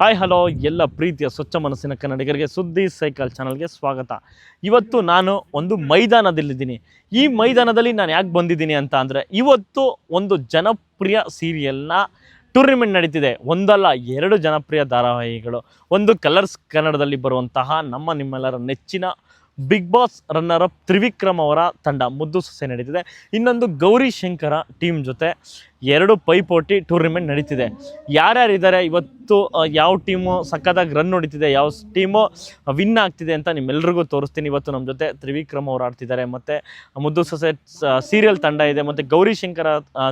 Hi hello ಎಲ್ಲ ಪ್ರೀತಿಯ, ಸ್ವಚ್ಛ ಮನಸ್ಸಿನ ಕನ್ನಡಿಗರಿಗೆ, ಸುದ್ದಿ ಸೈಕಲ್ ಚಾನಲ್ಗೆ ಸ್ವಾಗತ. ಇವತ್ತು ನಾನು ಒಂದು ಮೈದಾನದಲ್ಲಿದ್ದೀನಿ. ಈ ಮೈದಾನದಲ್ಲಿ ನಾನು ಯಾಕೆ ಬಂದಿದ್ದೀನಿ ಅಂತ ಅಂದರೆ, ಇವತ್ತು ಒಂದು ಜನಪ್ರಿಯ ಸೀರಿಯಲ್ನ ಟೂರ್ನಿಮೆಂಟ್ ನಡೀತಿದೆ. ಒಂದಲ್ಲ ಎರಡು ಜನಪ್ರಿಯ ಧಾರಾವಾಹಿಗಳು. ಒಂದು ಕಲರ್ಸ್ ಕನ್ನಡದಲ್ಲಿ ಬರುವಂತಹ ನಮ್ಮ ನಿಮ್ಮೆಲ್ಲರ ನೆಚ್ಚಿನ big boss runner up Trivikram ಅವರ ತಂಡ ಮುದ್ದು ಸೊಸೆ ನಡೀತಿದೆ. ಇನ್ನೊಂದು ಗೌರಿ ಶಂಕರ ಟೀಮ್ ಜೊತೆ ಎರಡು ಪೈಪೋಟಿ ಟೂರ್ನಿಮೆಂಟ್ ನಡೀತಿದೆ. ಯಾರ್ಯಾರಿದ್ದಾರೆ? ಇವತ್ತು ಯಾವ ಟೀಮು ಸಕ್ಕತ್ತಾಗಿ ರನ್ ಹೊಡಿತಿದೆ? ಯಾವ ಟೀಮು ವಿನ್ ಆಗ್ತಿದೆ ಅಂತ ನಿಮ್ಮೆಲ್ಲರಿಗೂ ತೋರಿಸ್ತೀನಿ. ಇವತ್ತು ನಮ್ಮ ಜೊತೆ ತ್ರಿವಿಕ್ರಮ್ ಅವರು ಆಡ್ತಿದ್ದಾರೆ. ಮತ್ತು ಮುದ್ದು ಸೊಸೆ ಸೀರಿಯಲ್ ತಂಡ ಇದೆ. ಮತ್ತು ಗೌರಿ ಶಂಕರ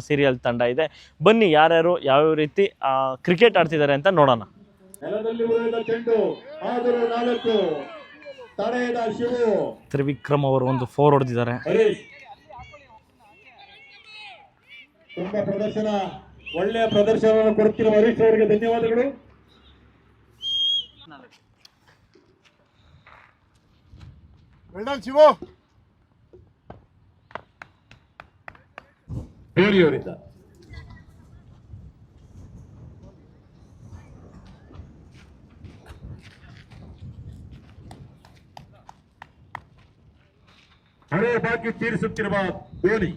ಸೀರಿಯಲ್ ತಂಡ ಇದೆ. ಬನ್ನಿ, ಯಾರ್ಯಾರು, ಯಾವ್ಯಾವ ರೀತಿ ಕ್ರಿಕೆಟ್ ಆಡ್ತಿದ್ದಾರೆ ಅಂತ ನೋಡೋಣ. ತ್ರಿವಿಕ್ರಮ್ ಅವರು ಒಂದು ಫೋರ್ ಹೊಡೆದಿದ್ದಾರೆ. ತುಂಬಾ ಪ್ರದರ್ಶನ ಒಳ್ಳೆಯ ಪ್ರದರ್ಶನವನ್ನು ಕೊಡುತ್ತಿರುವ ಹರೀಶ್ ಅವರಿಗೆ ಧನ್ಯವಾದಗಳು. ಶಿವು. ಬೇರಿಯವರಿಂದ ಹಳೆ ಬಾಕಿ ತೀರಿಸುತ್ತಿರುವ ಧೋನಿ.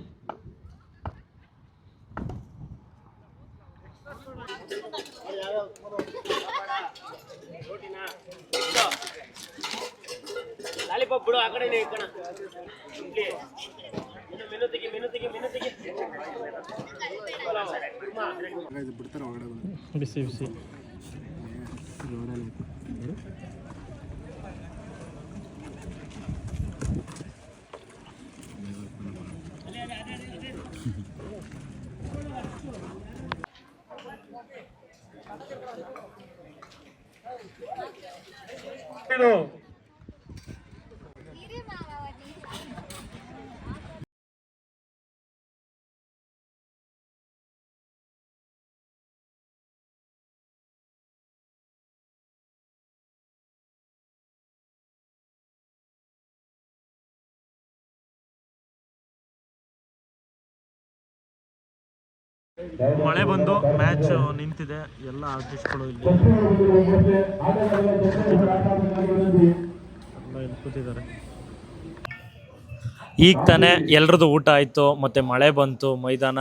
ಲಾಲಿಪಾಪ್ ಬಿಡು ಆ ಕಡೆ ಇಕ್ಕಣ ಇಲ್ಲಿ. ಇನ್ನು ಮೆನು ತೆಗಿ ಮೆನು ತೆಗಿ ಬಿಸಿ ಬಿಸಿ. ಇದು ಮಳೆ ಬಂದು ಮ್ಯಾಚ್ ನಿಂತಿದೆ. ಎಲ್ಲ ಆರ್ಟಿಸ್ಟ್ಗಳು ಇಲ್ಲಿ ಇಲ್ಲಿ ಕೂತಿದ್ದಾರೆ. ಈಗ ತಾನೇ ಎಲ್ರದ್ದು ಊಟ ಆಯಿತು ಮತ್ತು ಮಳೆ ಬಂತು ಮೈದಾನ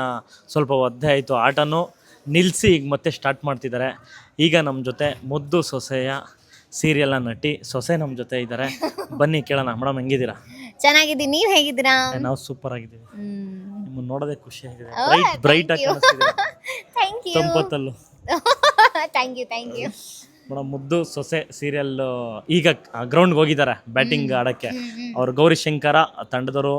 ಸ್ವಲ್ಪ ಒದ್ದೆ ಆಯಿತು ಆಟನೂ ನಿಲ್ಲಿಸಿ ಈಗ ಮತ್ತೆ ಸ್ಟಾರ್ಟ್ ಮಾಡ್ತಿದ್ದಾರೆ. ಈಗ ನಮ್ಮ ಜೊತೆ ಮುದ್ದು ಸೊಸೆಯ ಸೀರಿಯಲ್ನ ನಟಿ ಸೊಸೆ ನಮ್ಮ ಜೊತೆ ಇದ್ದಾರೆ. ಬನ್ನಿ ಕೇಳೋಣ. ಮೇಡಮ್ ಹೆಂಗಿದ್ದೀರಾ? ಚೆನ್ನಾಗಿದ್ದೀನಿ. ನೀವು ಹೇಗಿದ್ದೀರಾ? ನಾವು ಸೂಪರ್ ಆಗಿದ್ದೀವಿ. ನಿಮ್ಮನ್ನು ನೋಡೋದೇ ಖುಷಿ ಆಗಿದೆ. Oh, ಬ್ರೈಟ್ ಬ್ರೈಟ್ ಆಗಿ thank you ತಂಪತ್ತಲ್ಲೂ. Thank you thank you madam Muddu Sose serial ಈಗ ಗ್ರೌಂಡ್ಗೆ ಹೋಗಿದ್ದಾರೆ ಬ್ಯಾಟಿಂಗ್ ಆಡಕ್ಕೆ. ಅವ್ರು ಗೌರಿ ಶಂಕರ ತಂಡದವರು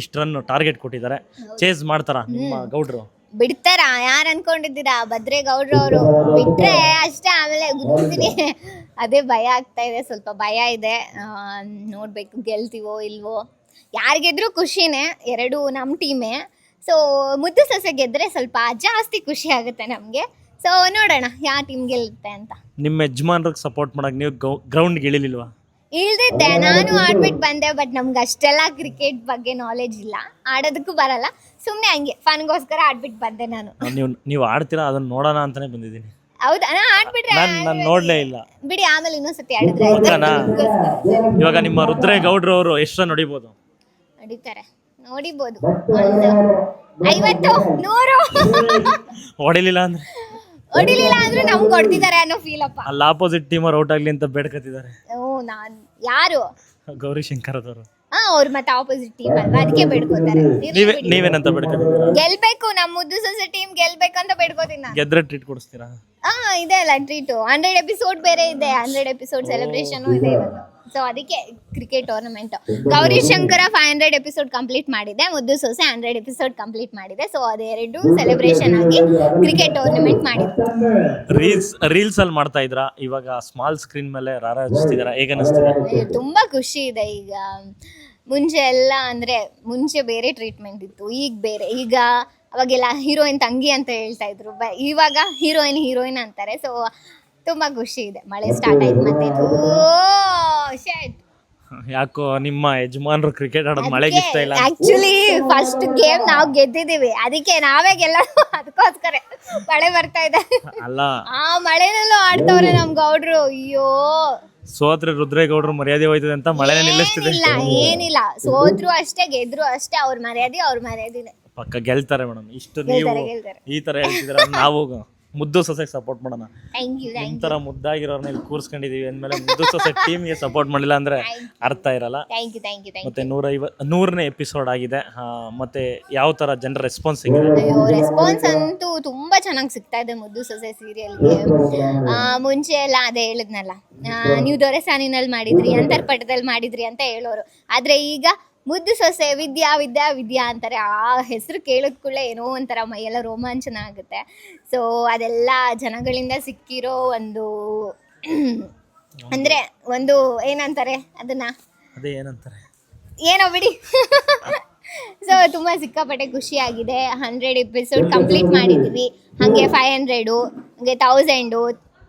ಇಷ್ಟು ರನ್ ಟಾರ್ಗೆಟ್ ಕೊಟ್ಟಿದ್ದಾರೆ. ಚೇಸ್ ಮಾಡ್ತಾರ ನಿಮ್ಮ ಗೌಡ್ರು? ಬಿಡ್ತಾರ? ಯಾರ್ ಅನ್ಕೊಂಡಿದ್ದೀರಾ? ಭದ್ರೆ ಗೌಡ್ರು ಅವರು. ಬಿಟ್ರೆ ಅಷ್ಟೇ ಆಮೇಲೆ ಗುರ್ತೀನಿ ಅದೇ ಭಯ ಆಗ್ತಾ ಇದೆ ಸ್ವಲ್ಪ ಭಯ ಇದೆ. ನೋಡ್ಬೇಕು ಗೆಲ್ತೀವೋ ಇಲ್ವೋ. ಯಾರಿಗೆದ್ರು ಖುಷಿನೇ ಎರಡು ನಮ್ಮ ಟೀಮೇ ಸೊ ಮುದ್ದು ಸೊಸೆ ಗೆದ್ರೆ ಸ್ವಲ್ಪ ಜಾಸ್ತಿ ಖುಷಿ ಆಗುತ್ತೆ ನಮಗೆ. ಸೊ ನೋಡೋಣ ಯಾವ ಟೀಮ್ ಗೆಲ್ಲುತ್ತೆ ಅಂತ. ನಿಮ್ಮ ಯಜಮಾನ್ರಿಗೆ ಸಪೋರ್ಟ್ ಮಾಡಕ್ ನೀವು ಗ್ರೌಂಡ್ಗೆ ಇಳಿಲಿಲ್ವಾ? ಇಳ್ದಿದ್ದೆ ನಾನು ಆಡ್ಬಿಟ್ಟು ಬಂದೆ ಬಟ್ ನಮ್ಗೆ ಅಷ್ಟೆಲ್ಲ ಕ್ರಿಕೆಟ್ ಬಗ್ಗೆ ನಾಲೆಜ್ ಇಲ್ಲ. ಆಡೋದಕ್ಕೂ ಬರಲ್ಲ. ಸುಮ್ಮನೆ ಹಂಗೆ ಫನ್ಗೋಸ್ಕರ ಆಡ್ಬಿಟ್ಟು ಬಂದೆ ನಾನು. ನೀವು ನೀವು ಆಡ್ತೀರಾ? ಅದನ್ನ ನೋಡೋಣ ಅಂತಾನೆ ಬಂದಿದ್ದೀನಿ. ಹೌದಾ? ನಾ ಆಡ್ಬಿಟ್ರೆ ನಾನು ನಾನು ನೋಡಲೇ ಇಲ್ಲ. ಬಿಡಿ ಆಮೇಲೆ ಇನ್ನೊಂದ್ಸತಿ ಆಡಿದ್ರೆ? ಇವಾಗ ನಿಮ್ಮ ರುದ್ರೇಗೌಡ್ರು ಅವರು ಎಷ್ಟು ರನ್ ಹೊಡಿಬೋದು? ನಡೀತಾರೆ ನೋಡಿಬೋದು. ಒಂದು ಐವತ್ತು ನೂರು. ಹೊಡಿಲಿಲ್ಲ ಅಂದ್ರೆ? ಹೊಡಿಲಿಲ್ಲ ಅಂದ್ರೆ ನಮ್ಗೆ ಹೊಡ್ತಿದ್ದಾರೆ ಅನ್ನೋ ಫೀಲ್ ಅಪ್ಪ. ಅಲ್ಲಿ ಆಪೋಸಿಟ್ ಟೀಮರ್ ಔಟ್ ಆಗ್ಲಿ ಅಂತ ಬೇಡ್ಕತ್ತಿದ್ದಾರೆ. ಓ ನಾನ್ ಯಾರು? ಗೌರಿ ಶಂಕರದವರು ಹಾ ಅವ್ರು ಮತ್ತೆ ಆಪೋಸಿಟ್ ಟೀಮ್ ಅಲ್ವಾ? ಅದಕ್ಕೆ ಬೇಡ್ಕೋತಾರೆ. ನೀವೇ. ನೀವೇನಂತ ಬೇಡ್ಕತ್ತಿದ್ದೀರಾ ಗೆಲ್ಬೇಕು ನಮ್ಮ ಮುದ್ದು ಸೊಸೆ ಟೀಮ್ ಗೆಲ್ಬೇಕು ಅಂತ ಬೇಡ್ಕೋತೀನಿ ನಾನು. ಗೆದ್ರೆ ಟ್ರೀಟ್ ಕೊಡಿಸ್ತೀರಾ? ಹಾ ಇದೆ ಅಲ್ಲ ಟ್ರೀಟು ಹಂಡ್ರೆಡ್ ಎಪಿಸೋಡ್ ಬೇರೆ ಇದೆ. ಹಂಡ್ರೆಡ್ ಎಪಿಸೋಡ್ ಸೆಲೆಬ್ರೇಷನ್ ಇದೆ ಇವತ್ತು. ಸೊ ಅದಕ್ಕೆ cricket tournament Gauri Shankara five hundred episode complete ಮಾಡಿದೆ. Muddu Sose hundred episode complete ಮಾಡಿದೆ. ಸೊ ಅದೆರಡು ಸೆಲೆಬ್ರೇಷನ್ ಆಗಿ ಕ್ರಿಕೆಟ್ ಟೂರ್ನಮೆಂಟ್ ಮಾಡಿದೆ. ರೀಲ್ಸ್ ರೀಲ್ಸ್ ಅಲ್ಲಿ ಮಾಡ್ತಾ ಇದ್ರಾ? ಇವಾಗ ಸ್ಮಾಲ್ ಸ್ಕ್ರೀನ್ ಮೇಲೆ ರಾರಾಜಿಸ್ತಿದಾರ? ಹೇಗೆ ಅನಿಸ್ತಿದೆ? ತುಂಬಾ ಖುಷಿ ಇದೆ ಈಗ. ಮುಂಚೆ ಎಲ್ಲ ಅಂದ್ರೆ ಮುಂಚೆ ಬೇರೆ ಟ್ರೀಟ್ಮೆಂಟ್ ಇತ್ತು. ಈಗ ಬೇರೆ ಈಗ ಅವಾಗೆಲ್ಲ ಹೀರೋಯಿನ್ ತಂಗಿ ಅಂತ ಹೇಳ್ತಾ ಇದ್ರು. ಬ- ಇವಾಗ ಹೀರೋಯಿನ್ ಹೀರೋಯಿನ್ ಅಂತಾರೆ. ಸೊ ತುಂಬಾ ಖುಷಿ ಇದೆ. ಮಳೆ ಸ್ಟಾರ್ಟ್ ಆಯ್ತು ಮತ್ತೆ. ಯಾಕೋ ನಿಮ್ಮ ಯಜಮಾನ್ರು ಕ್ರಿಕೆಟ್ ಆಡೋದು ಮಳೆಗೆ ಇಷ್ಟ ಇಲ್ಲ? ಆಕ್ಚುಲಿ ಫಸ್ಟ್ ಗೇಮ್ ನಾವು ಗೆದ್ದಿದೀವಿ. ಅದಕ್ಕೆ ನಾವೇ ಗೆಲ್ಲ ಅದಕ್ಕೋಸ್ಕರ ಮಳೆ ಬರ್ತಾ ಇದೆ. ಅಲ್ಲ. ಆ ಮಳೆನಲ್ಲೂ ಆಡ್ತವ್ರೆ ನಮ್ ಗೌಡ್ರು. ಅಯ್ಯೋ. ಸೋತ್ರೆ ರುದ್ರೇಗೌಡರು ಮರ್ಯಾದೆ ಹೋಯ್ತದೆ ಅಂತ ಮಳೆ ನಿಲ್ಲಿಸ್ತಿದೆ. ಏನಿಲ್ಲ. ಏನಿಲ್ಲ ಸೋತ್ರು ಅಷ್ಟೇ ಗೆದ್ರು ಅಷ್ಟೇ ಅವ್ರ ಮರ್ಯಾದೆ ಅವ್ರ ಮರ್ಯಾದಿನೇ ಪಕ್ಕ ಗೆಲ್ತಾರೆ ಮೇಡಮ್. ಇಷ್ಟು ನೀವು ಗೆಲ್ತಾರೆ. ಗೆಲ್ತಾರೆ ಈ ತರ ಹೇಳ್ತಿದ್ರ ನಾವು ಮುದ್ದು ಸೊಸೆಗೆ ಸಪೋರ್ಟ್ ಮಾಡೋಣ. ಥ್ಯಾಂಕ್ ಯು ನಿಮ್ ತರ ಮುದ್ದಾಗಿರೋರ್ನ ಇಲ್ಲಿ ಕೂರ್ಸ್ಕೊಂಡಿದೀವಿ. ಅಂದ್ಮೇಲೆ ಮುದ್ದು ಸೊಸೆ ಟೀಮ್ಗೆ ಸಪೋರ್ಟ್ ಮಾಡಿಲ್ಲ ಅಂದ್ರೆ ಅರ್ಥ ಇರಲ್ಲ. Thank you thank you thank ಮತ್ತೆ ನೂರೈವ ನೂರನೇ ಎಪಿಸೋಡ್ ಆಗಿದೆ. ಆ, ಮತ್ತೆ ಯಾವ ತರ ಜನರ ರೆಸ್ಪಾನ್ಸ್ ಸಿಗಿದೆ ಅಯ್ಯೋ ರೆಸ್ಪಾನ್ಸ್ ಅಂತೂ ತುಂಬಾ ಚೆನ್ನಾಗಿ ಸಿಗ್ತಾ ಇದೆ ಮುದ್ದು ಸೊಸೆ ಸೀರಿಯಲ್ಗೆ ಮುಂಚೆ ಎಲ್ಲ ಅದೇ ಹೇಳಿದ್ನಲ್ಲ. ನೀವು ದೊರೆ ಸಾನಿನಲ್ಲಿ ಮಾಡಿದ್ರಿ ಅಂತರ್ಪಟದಲ್ಲಿ ಮಾಡಿದ್ರಿ ಅಂತ ಹೇಳೋರು. ಆದ್ರೆ ಈಗ ಮುದ್ದು ಸೊಸೆ ವಿದ್ಯಾ ವಿದ್ಯಾ ವಿದ್ಯಾ ಅಂತಾರೆ. ಆ ಹೆಸರು ಕೇಳಿದ ಕೂಡಲೇ ಏನೋ ಒಂಥರ ಮೈಯೆಲ್ಲ ರೋಮಾಂಚನ ಆಗುತ್ತೆ. ಸೊ ಅದೆಲ್ಲ ಜನಗಳಿಂದ ಸಿಕ್ಕಿರೋ ಒಂದು ಅಂದ್ರೆ ಒಂದು ಏನಂತಾರೆ ಅದನ್ನ? ಅದೇ ಏನಂತಾರೆ? ಏನೋ ಬಿಡಿ. ಸೊ ತುಂಬ ಸಿಕ್ಕಾಪಟ್ಟೆ ಖುಷಿಯಾಗಿದೆ. ಹಂಡ್ರೆಡ್ ಎಪಿಸೋಡ್ ಕಂಪ್ಲೀಟ್ ಮಾಡಿದ್ದೀವಿ ಹಾಗೆ ಫೈವ್ ಹಂಡ್ರೆಡು ಹಾಗೆ ತೌಸಂಡು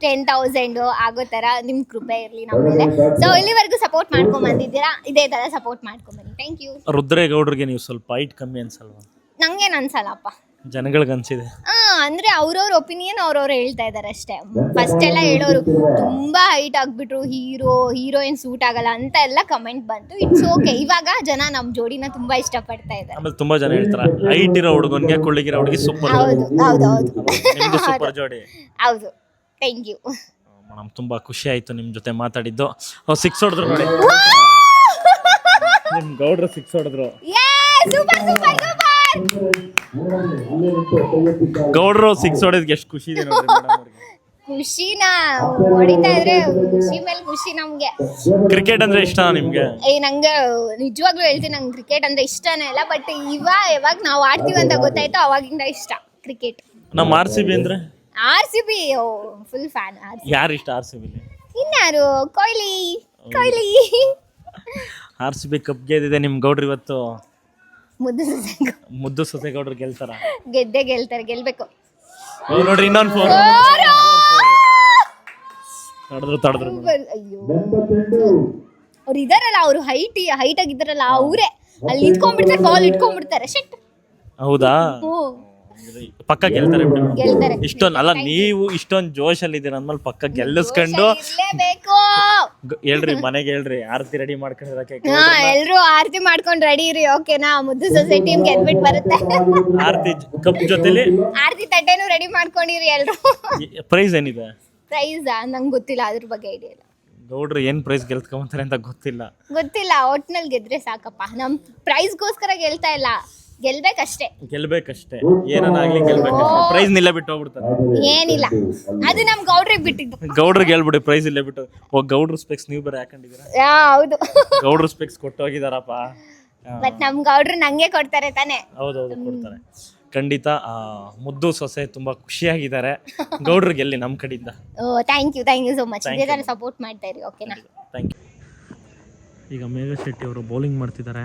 ಟೆನ್ ತೌಸಂಡು ಆಗೋ ಥರ ನಿಮ್ಮ ಕೃಪೆ ಇರಲಿ ನಮ್ಮ ಮೇಲೆ ಸೊ ಇಲ್ಲಿವರೆಗೂ ಸಪೋರ್ಟ್ ಮಾಡ್ಕೊಂಡ್ ಬಂದಿದ್ದೀರಾ ಇದೇ ಥರ ಸಪೋರ್ಟ್ ಮಾಡ್ಕೊಂಬನ್ನಿ. ಥ್ಯಾಂಕ್ ಯು ರುದ್ರೇಗೌಡ್ರಿಗೆ ನೀವು ಸ್ವಲ್ಪ ಹೈಟ್ ಕಮ್ಮಿ ಅನ್ಸಲ್ವಾ? ನಂಗೇನು ಅನ್ಸಲ್ಲಪ್ಪ. ಜನಗಳಿಗೆ ಅನ್ಸಿದೆ. ಹಾಂ ಅಂದರೆ ಅವ್ರವ್ರ ಒಪಿನಿಯನ್ ಅವ್ರವ್ರು ಹೇಳ್ತಾ ಇದ್ದಾರೆ ಅಷ್ಟೇ. ಫಸ್ಟ್ ಎಲ್ಲ ಹೇಳೋರು ತುಂಬಾ ಹೈಟ್ ಆಗಿಬಿಟ್ರು ಹೀರೋ ಹೀರೋಯಿನ್ ಸೂಟ್ ಆಗಲ್ಲ ಅಂತ ಎಲ್ಲ ಕಮೆಂಟ್ ಬಂತು. ಇಟ್ಸ್ ಓಕೆ ಇವಾಗ ಜನ ನಮ್ಮ ಜೋಡಿನ ತುಂಬ ಇಷ್ಟಪಡ್ತಾ ಇದ್ದಾರೆ ಆಮೇಲೆ ತುಂಬಾ ಜನ ಹೇಳ್ತಾರೆ ಹೈಟ್ ಇರೋ ಹುಡುಗನ್ಗೆ ಕುಳ್ಳಿಗಿರೋ ಹುಡುಗಿ ಸೂಪರ್ ಹೌದು ಹೌದು ಹೌದು. ಸೂಪರ್ ಜೋಡಿ. ಹೌದು. ಥ್ಯಾಂಕ್ ಯು ಮೇಡಮ್ ತುಂಬಾ ಖುಷಿ ಆಯ್ತು ನಿಮ್ ಜೊತೆ ಮಾತಾಡಿದ್ದು. ಸಿಕ್ಸ್ ಹೊಡೆದ್ರು ನೋಡಿ. ನಿಮ್ಮ ಗೌಡ್ರು ಸಿಕ್ಸ್ ಹೊಡೆದ್ರು. ಸೂಪರ್ ಸೂಪರ್ ಗೌಡ್ರು ಸಿಕ್ಸ್ ಹೊಡೆದ್ಗೆ ಎಷ್ಟು ಖುಷಿ ಇದೆ ಅವ್ರಿಗೆ. ಖುಷಿನ ಹೊಡಿತಾ ಇದ್ರೆ ಖುಷಿ ಮೇಲೆ ಖುಷಿ ನಮ್ಗೆ. ಕ್ರಿಕೆಟ್ ಅಂದ್ರೆ ಇಷ್ಟ ನಿಮ್ಗೆ? ಏ ನಂಗೆ ನಿಜವಾಗ್ಲೂ ಹೇಳ್ತೀನಿ ನಂಗೆ ಕ್ರಿಕೆಟ್ ಅಂದ್ರೆ ಇಷ್ಟನೇ ಇಲ್ಲ ಬಟ್ ಇವಾಗ ಯಾವಾಗ ನಾವು ಆಡ್ತೀವಿ ಅಂತ ಗೊತ್ತಾಯ್ತು ಅವಾಗಿಂದ ಇಷ್ಟ ಕ್ರಿಕೆಟ್ ನಮ್ಮ ಆರ್ ಸಿ ಬಿ ಅಂದ್ರೆ? R C B full fan R ಯಾರು ಇಷ್ಟ ಆರ್ ಸಿ ಬಿಲಿ ಇನ್ಯಾರು Kohli Kohli. R C B cup ಗೆದ್ದಿದೆ ನಿಮ್ ಗೌಡ್ರು ಇವತ್ತು. ಮುದ್ದು ಸೊಸೆ ಮುದ್ದು ಸೊಸೆ ಗೌಡ್ರು ಗೆಲ್ತಾರ? ಗೆದ್ದೆ ಗೆಲ್ತಾರೆ ಗೆಲ್ಬೇಕು. ಓ, ನೋಡ್ರಿ ಇನ್ನೊಂದು ಫೋನ್ ಓರೋ! ತಡೆದ್ರು ತಡೆದ್ರು. ಅಯ್ಯೋ. ಅವ್ರು ಇದಾರಲ್ಲ ಅವ್ರು ಹೈಟ್ ಹೈಟ್ ಆಗಿದ್ದಾರಲ್ಲ ಅವರೇ. ಅಲ್ಲಿ ನಿಂತ್ಕೊಂಡ್ಬಿಡ್ತಾರೆ ಕಾಲ್ ಇಟ್ಕೊಂಡ್ಬಿಡ್ತಾರೆ. ಶೆಟ್ ಹೌದಾ? ಹ್ಞೂ ಪಕ್ಕ ಗೆಲ್ತಾರೆ ಬಿಡಿ. ಗೆಲ್ತಾರೆ. ಇಷ್ಟೊಂದು ಅಲ್ಲ ನೀವು ಇಷ್ಟೊಂದು ಜೋಶಲ್ಲಿ ಇದ್ದೀರ ಅಂದ್ಮೇಲೆ ಪಕ್ಕ ಗೆಲ್ಲಿಸ್ಕೊಂಡು ಇರ್ಲೇಬೇಕು. ಗ- ಹೇಳ್ರಿ ಮನೆಗೆ ಹೇಳ್ರಿ ಆರತಿ ರೆಡಿ ಮಾಡ್ಕೊಂಡಿರಕ್ಕೆ ಹಾ ಎಲ್ರು ಆರತಿ ಮಾಡ್ಕೊಂಡ್ ರೆಡಿ ಇರಿ ಓಕೆನಾ ಮುದ್ದು ಸೊಸೈಟಿ ಟೀಮ್ ಗೆದ್ಬಿಟ್ ಬರುತ್ತೆ. ಆರತಿ ಕಪ್ ಜೊತೆಲಿ? ಆರತಿ ತಟ್ಟೆನು ರೆಡಿ ಮಾಡ್ಕೊಂಡಿರಿ ಎಲ್ರು. ಪ್ರೈಸ್ ಏನಿದೆ? ಪ್ರೈಸ್ ನಂಗೆ ಗೊತ್ತಿಲ್ಲ ಅದ್ರ ಬಗ್ಗೆ ಐಡಿಯಾ ಇಲ್ಲ. ನೋಡ್ರಿ ಏನ್ ಪ್ರೈಸ್ ಗೆಲ್ತ್ಕೊಂಬಂತಾರೆ ಅಂತ ಗೊತ್ತಿಲ್ಲ. ಗೊತ್ತಿಲ್ಲ ಒಟ್ನಲ್ಲಿ ಗೆದ್ರೆ ಸಾಕಪ್ಪ. ನಮ್ ಪ್ರೈಸ್ಗೋಸ್ಕರ ಗೆಲ್ತಾ ಇಲ್ಲ. ಗೆಲ್ಬೇಕಷ್ಟೇ. ಗೆಲ್ಬೇಕಷ್ಟೇ. ಏನನ್ನಾಗ್ಲಿ ಗೆಲ್ಬೇಕಷ್ಟೇ. ಪ್ರೈಸ್ ನಿಲ್ಲ ಬಿಟ್ಟು ಹೋಗ್ಬಿಡ್ತಾರೆ. ಏನಿಲ್ಲ. ಅದು ನಮ್ ಗೌಡ್ರಿಗೆ ಬಿಟ್ಟಿದ್ದು. ಗೌಡ್ರಿಗೆ ಹೇಳ್ಬಿಡಿ ಪ್ರೈಸ್ ಇಲ್ಲೇ ಬಿಟ್ಟು. ಓ ಗೌಡ್ರು ಸ್ಪೆಕ್ಸ್ ನೀವು ಬೇರೆ ಹಾಕೊಂಡಿದ್ದೀರಾ? ಆ, ಹೌದು. ಗೌಡ್ರು ಸ್ಪೆಕ್ಸ್ ಕೊಟ್ಟು ಹೋಗಿದಾರಪ್ಪ ಬಟ್ ನಮ್ ಗೌಡ್ರು ನಂಗೆ ಕೊಡ್ತಾರೆ ತಾನೆ. ಹೌದೌದು ಕೊಡ್ತಾರೆ. ಖಂಡಿತ ಆ, ಮುದ್ದು ಸೊಸೆ ತುಂಬಾ ಖುಷಿಯಾಗಿದ್ದಾರೆ. ಗೌಡ್ರು ಗೆಲ್ಲಿ ನಮ್ಮ ಕಡೆಯಿಂದ. ಓ thank you thank you so much ಇದೇ. ಥರ ಸಪೋರ್ಟ್ ಮಾಡ್ತಾ ಇರಿ ಓಕೆನಾ ಥ್ಯಾಂಕ್ ಯು ಈಗ ಮೇಘ ಶೆಟ್ಟಿ ಅವರು ಬೌಲಿಂಗ್ ಮಾಡ್ತಿದ್ದಾರೆ.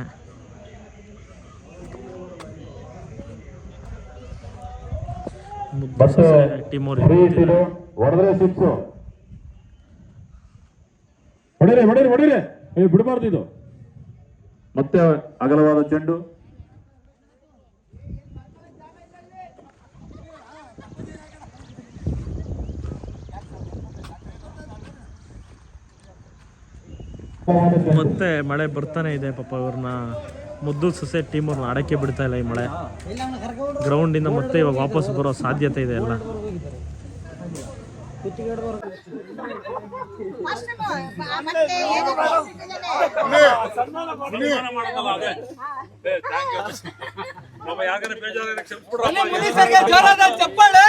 ಸೊಸೆ ಟೀಮ್ ಅವರು ಹೊಡೆದ್ರೆ ಸಿಕ್ಸು ಹೊಡಿರಿ ಹೊಡಿರಿ ಹೊಡಿರಿ. ಏ ಬಿಡಬಾರ್ದು ಇದು. ಮತ್ತೆ ಅಗಲವಾದ ಚೆಂಡು. ಮತ್ತೆ ಮಳೆ ಬರ್ತಾನೆ ಇದೆ ಪಾಪ ಇವ್ರನ್ನ. ಮುದ್ದು ಸೊಸೆ ಟೀಮ್ ಅವ್ರನ್ನ ಆಡಕ್ಕೆ ಬಿಡ್ತಾ ಇಲ್ಲ ಈ ಮಳೆ. ಗ್ರೌಂಡ್ ಇಂದ ಮತ್ತೆ ಇವಾಗ ವಾಪಸ್ ಬರೋ ಸಾಧ್ಯತೆ ಇದೆ ಎಲ್ಲ ಚಪ್ಪಾಳೆ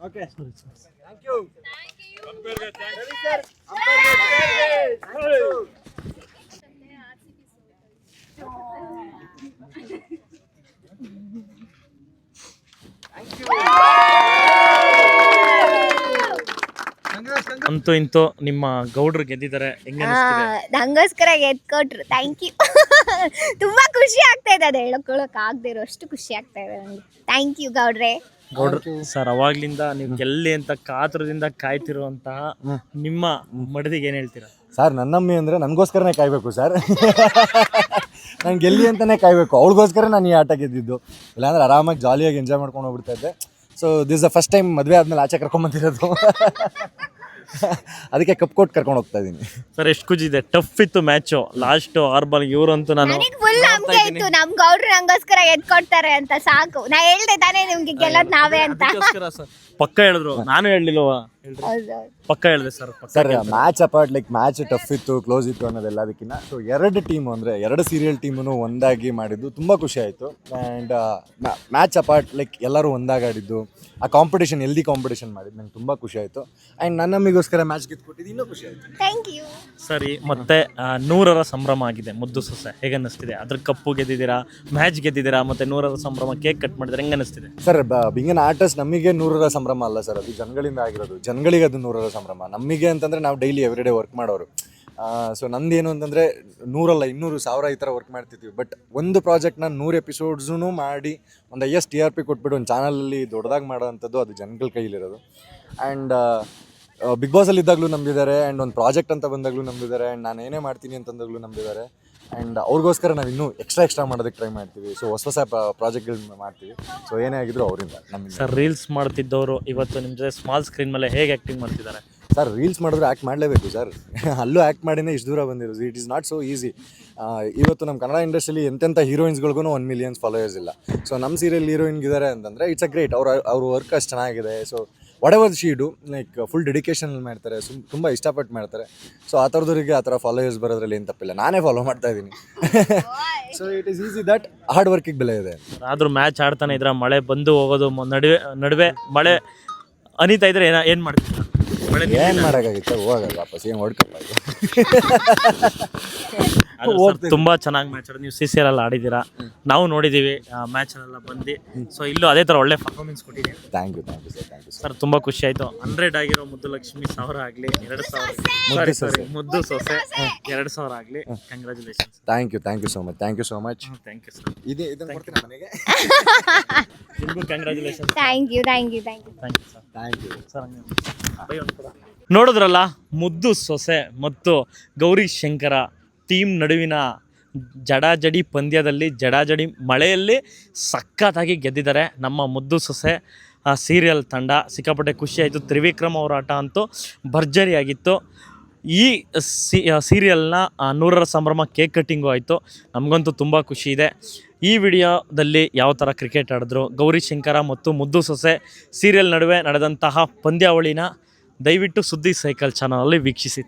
okay thank you thank you ಅಂತೂ ಇಂತೂ ನಿಮ್ಮ ಗೌಡ್ರು ಗೆದ್ದಿದ್ದಾರೆ. ನಂಗೋಸ್ಕರ ಗೆದ್ಕೊಟ್ರು. ಥ್ಯಾಂಕ್ ಯು ತುಂಬಾ ಖುಷಿ ಆಗ್ತಾ ಇದೆ ಅದು ಹೇಳ್ಕೊಳಕ್ ಆಗದೆ ಇರೋಷ್ಟು ಖುಷಿ ಆಗ್ತಾ ಇದೆ ನನಗೆ ಥ್ಯಾಂಕ್ ಯು ಗೌಡ್ರೆ. ಗೌಡ್ರು ಸರ್ ಅವಾಗ್ಲಿಂದ ನೀವು ಗೆಲ್ಲಿ ಅಂತ ಕಾತುರದಿಂದ ಕಾಯ್ತಿರುವಂತಹ ನಿಮ್ಮ ಮಡದಿಗೆ ಏನ್ ಹೇಳ್ತೀರಾ? ಸರ್ ನನ್ನಮ್ಮಿ ಅಂದ್ರೆ ನನಗೋಸ್ಕರನೇ ಕಾಯಬೇಕು ಸರ್. ನಾನು ಗೆಲ್ಲಿ ಅಂತಾನೆ ಕಾಯ್ಬೇಕು. ಅವಳಿಗೋಸ್ಕರ ನಾನು ಈ ಆಟ ಗೆದ್ದಿದ್ದು. ಇಲ್ಲಾಂದ್ರೆ ಆರಾಮಾಗಿ ಜಾಲಿಯಾಗಿ ಎಂಜಾಯ್ ಮಾಡ್ಕೊಂಡು ಹೋಗ್ಬಿಡ್ತಾ ಇದ್ದೆ. So this the first time ಮದುವೆ ಆದ್ಮೇಲೆ ಆಚೆ ಕರ್ಕೊಂಬಂದಿರೋದು ಅದಕ್ಕೆ ಕಪ್ ಕೊಟ್ಟು ಕರ್ಕೊಂಡು ಹೋಗ್ತಾ ಇದ್ದೀನಿ ಸರ್ ಎಷ್ಟು ಇದೆ? ಟಫ್ ಇತ್ತು ಮ್ಯಾಚು ಲಾಸ್ಟ್ ಆರ್ ಬಾಲ್ ಇವರಂತೂ ನಾನು ನನಗೆ ಫುಲ್ ನಂಬಿಕೆ ಇತ್ತು. ನಮ್ ಗೌಡ್ರು ನಂಗೋಸ್ಕರ ಎತ್ಕೊಡ್ತಾರೆ ಅಂತ ಸಾಕು. ನಾ ಹೇಳ್ದೆ ತಾನೇ ನಿಮ್ಗೆ ಗೆಲ್ಲೋದ್ ನಾವೇ ಅಂತ. ಅದಕ್ಕೋಸ್ಕರ ಸರ್ ಪಕ್ಕ ಹೇಳಿದ್ರು. ನಾನು ಹೇಳಲಿಲ್ವಾ ಹೌದು ಪಕ್ಕ ಹೇಳಿದೆ ಸರ್ ಪಕ್ಕ sir match apart like match tough ಇತ್ತು ಕ್ಲೋಸ್ ಇತ್ತು ಅನ್ನೋದೆಲ್ಲದಕ್ಕಿಂತ ಸೊ ಎರಡು ಟೀಮ್ ಅಂದರೆ ಎರಡು ಸೀರಿಯಲ್ ಟೀಮನ್ನು ಒಂದಾಗಿ ಮಾಡಿದ್ದು ತುಂಬ ಖುಷಿ ಆಯಿತು. ಆ್ಯಂಡ್ ಮ್ಯಾಚ್ ಅಪಾರ್ಟ್ ಲೈಕ್ ಎಲ್ಲರೂ ಒಂದಾಗಿ ಆಡಿದ್ದು ಆ ಕಾಂಪಿಟೇಷನ್ ಎಲ್ದಿ ಕಾಂಪಿಟೇಷನ್ ಮಾಡಿದ್ದು ನಂಗೆ ತುಂಬ ಖುಷಿ ಆಯಿತು. ಆ್ಯಂಡ್ ನನ್ನಮ್ಮಿಗೋಸ್ಕರ ಮ್ಯಾಚ್ ಗೆದ್ದುಕೊಟ್ಟಿದ್ದು ಇನ್ನೂ ಖುಷಿ ಆಯಿತು. ಥ್ಯಾಂಕ್ ಯು ಸರಿ ಮತ್ತೆ ನೂರರ ಸಂಭ್ರಮ ಆಗಿದೆ ಮುದ್ದು ಸೊಸೆ. ಹೇಗೆ ಅನ್ನಿಸ್ತಿದೆ? ಅದ್ರ ಕಪ್ಪು ಗೆದ್ದಿದ್ದೀರಾ? ಮ್ಯಾಚ್ ಗೆದ್ದಿದ್ದೀರಾ? ಮತ್ತೆ ನೂರರ ಸಂಭ್ರಮ ಕೇಕ್ ಕಟ್ ಮಾಡಿದ್ರೆ ಹೆಂಗೆ ಅನ್ನಿಸ್ತಿದೆ? ಸರ್ ಬಿಂಗನ್ ಆರ್ಟಿಸ್ಟ್ ನಮಗೆ ನೂರರ ಸಂಭ್ರಮ ಅಲ್ಲ ಸರ್ ಅದು ಜನಗಳಿಂದ ಆಗಿರೋದು. ಜನಗಳಿಗೆ ಅದು ನೂರರ ಸಂಭ್ರಮ. ನಮಗೆ ಅಂತಂದರೆ ನಾವು ಡೈಲಿ ಎವ್ರಿಡೇ ವರ್ಕ್ ಮಾಡೋರು. ಸೊ ನಂದೇನು ಅಂತಂದರೆ ನೂರಲ್ಲ, ಇನ್ನೂರು ಸಾವಿರ ಈ ಥರ ವರ್ಕ್ ಮಾಡ್ತಿದ್ವಿ. ಬಟ್ ಒಂದು ಪ್ರಾಜೆಕ್ಟ್ನ ನೂರು ಎಪಿಸೋಡ್ಸೂ ಮಾಡಿ ಒಂದು ಹೈಯೆಸ್ಟ್ ಟಿ ಆರ್ ಪಿ ಕೊಟ್ಬಿಟ್ಟು ಒಂದು ಚಾನಲಲ್ಲಿ ದೊಡ್ಡದಾಗಿ ಮಾಡೋ ಅಂಥದ್ದು ಅದು ಜನಗಳ ಕೈಲಿರೋದು. ಆ್ಯಂಡ್ ಬಿಗ್ ಬಾಸಲ್ಲಿ ಇದ್ದಾಗಲೂ ನಂಬಿದ್ದಾರೆ ಆ್ಯಂಡ್ ಒಂದು ಪ್ರಾಜೆಕ್ಟ್ ಅಂತ ಬಂದಾಗಲೂ ನಂಬಿದ್ದಾರೆ ಆ್ಯಂಡ್ ನಾನು ಏನೇ ಮಾಡ್ತೀನಿ ಅಂತಂದಾಗಲೂ ನಂಬಿದ್ದಾರೆ. ಆ್ಯಂಡ್ ಅವ್ರಿಗೋಸ್ಕರ ನಾವು ಇನ್ನೂ ಎಕ್ಸ್ಟ್ರಾ ಎಕ್ಸ್ಟ್ರಾ ಮಾಡೋದಕ್ಕೆ ಟ್ರೈ ಮಾಡ್ತೀವಿ. ಸೊ ಹೊಸ ಹೊಸ ಪ್ರಾಜೆಕ್ಟ್ಗಳನ್ನ ಮಾಡ್ತೀವಿ. ಸೊ ಏನೇ ಆಗಿದ್ರು ಅವರಿಂದ ನಮ್ಮ ಸರ್ ರೀಲ್ಸ್ ಮಾಡ್ತಿದ್ದವರು ಇವತ್ತು ನಿಮ್ಮ ಜೊತೆ ಸ್ಮಾಲ್ ಸ್ಕ್ರೀನ್ ಮೇಲೆ ಹೇಗೆ ಆ್ಯಕ್ಟಿಂಗ್ ಮಾಡ್ತಿದ್ದಾರೆ? ಸರ್ ರೀಲ್ಸ್ ಮಾಡಿದ್ರೆ ಆ್ಯಕ್ಟ್ ಮಾಡಲೇಬೇಕು ಸರ್ ಅಲ್ಲೂ ಆ್ಯಕ್ಟ್ ಮಾಡಿನೇ ಇಷ್ಟು ದೂರ ಬಂದಿರೋದು. It is not so easy ಇವತ್ತು ನಮ್ಮ ಕನ್ನಡ ಇಂಡಸ್ಟ್ರಿಲಿ ಎಂತೆಂಥ ಹೀರೋಯಿನ್ಸ್ಗಳಿಗೂ ಒನ್ ಮಿಲಿಯನ್ಸ್ ಫಾಲೋಯರ್ಸ್ ಇಲ್ಲ. ಸೊ ನಮ್ಮ ಸೀರಿಯಲ್ ಹೀರೋಯಿನ್ಗಿದ್ದಾರೆ ಅಂತಂದರೆ ಇಟ್ಸ್ ಅ ಗ್ರೇಟ್ ಅವ್ರ ಅವ್ರ ವರ್ಕ್ ಅಷ್ಟು ಚೆನ್ನಾಗಿದೆ. So whatever ಶೀಡು like full ಡೆಡಿಕೇಶನಲ್ಲಿ ಮಾಡ್ತಾರೆ ಸುಮ್ ತುಂಬ ಇಷ್ಟಪಟ್ಟು ಮಾಡ್ತಾರೆ. ಸೊ ಆ ಥರದವರಿಗೆ ಆ ಥರ ಫಾಲೋಯರ್ಸ್ ಬರೋದ್ರಲ್ಲಿ ಏನು ತಪ್ಪಿಲ್ಲ. ನಾನೇ ಫಾಲೋ ಮಾಡ್ತಾ ಇದ್ದೀನಿ. So it is easy that hard ವರ್ಕಿಗೆ ಬೆಲೆ ಇದೆ. ಆದರೂ ಮ್ಯಾಚ್ ಆಡ್ತಾನೆ ಇದ್ರೆ ಮಳೆ ಬಂದು ಹೋಗೋದು ಮ- ನಡುವೆ ನಡುವೆ ಮಳೆ ಅನಿತಾ ಇದ್ರೆ ಏನು ಏನು ಮಾಡ್ತೀರಾ? ಮಳೆ ಏನು ಮಾಡೋಕ್ಕಾಗುತ್ತೆ? ಹೋಗಲ್ಲ ವಾಪಸ್ ಏನು ಹೊಡ್ಕಪ್ಪ ಇದು ಅದು ಸರ್ ತುಂಬಾ ಚೆನ್ನಾಗಿ ಮ್ಯಾಚ್ ಆಡಿದ್ರು ನೀವು ಸಿ ಸಿ ಅಲ್ಲಿ ಆಡಿದ್ದೀರಾ? ನಾವು ನೋಡಿದ್ದೀವಿ ಮ್ಯಾಚ್ ಎಲ್ಲ ಬಂದು. ಸೊ ಇಲ್ಲೂ ಅದೇ ತರ ಒಳ್ಳೆ ಪರ್ಫಾರ್ಮೆನ್ಸ್ ಕೊಟ್ಟಿದ್ದೀನಿ thank you thank you sir thank you sir sir ತುಂಬಾ ಖುಷಿ ಆಯ್ತು. ಹಂಡ್ರೆಡ್ ಆಗಿರೋ ಮುದ್ದು ಲಕ್ಷ್ಮಿ ಸಾವಿರ ಆಗ್ಲಿ ಎರಡು ಸಾವಿರ ಸಾರಿ ಸಾರಿ ಮುದ್ದು ಸೊಸೆ. ಎರಡು ಸಾವಿರ ಆಗ್ಲಿ. Congratulation thank you thank you so much thank you so much thank you sir ಇದೆ ಇದನ್ನು ಕೊಡ್ತೀನಿ ಮನೆಗೆ ನಿಮಗೂ. Congratulations thank you thank you thank you thank you sir thank you sir ಹಂಗೆ. ನೋಡಿದ್ರಲ್ಲ, ಮುದ್ದು ಸೊಸೆ ಮತ್ತು ಗೌರಿ ಶಂಕರ ಟೀಮ್ ನಡುವಿನ ಜಡಾಜಡಿ ಪಂದ್ಯದಲ್ಲಿ ಜಡಾಜಡಿ ಮಳೆಯಲ್ಲಿ ಸಖತ್ತಾಗಿ ಗೆದ್ದಿದ್ದಾರೆ. ನಮ್ಮ ಮುದ್ದು ಸೊಸೆ ಸೀರಿಯಲ್ ತಂಡ, ಸಿಕ್ಕಾಪಟ್ಟೆ ಖುಷಿ ಆಯಿತು. ತ್ರಿವಿಕ್ರಮ್ ಅವರ ಆಟ ಅಂತೂ ಭರ್ಜರಿಯಾಗಿತ್ತು. ಈ, ಸಿ ಸೀರಿಯಲ್ನ ನೂರರ ಸಂಭ್ರಮ ಕೇಕ್ ಕಟ್ಟಿಂಗು ಆಯಿತು. ನಮಗಂತೂ ತುಂಬ ಖುಷಿ ಇದೆ. ಈ ವಿಡಿಯೋದಲ್ಲಿ ಯಾವ ಥರ ಕ್ರಿಕೆಟ್ ಆಡಿದ್ರು, ಗೌರಿ ಶಂಕರ ಮತ್ತು ಮುದ್ದು ಸೊಸೆ ಸೀರಿಯಲ್ ನಡುವೆ ನಡೆದಂತಹ ಪಂದ್ಯಾವಳಿನ ದಯವಿಟ್ಟು ಸುದ್ದಿ ಸೈಕಲ್ ಚಾನಲಲ್ಲಿ ವೀಕ್ಷಿಸಿ.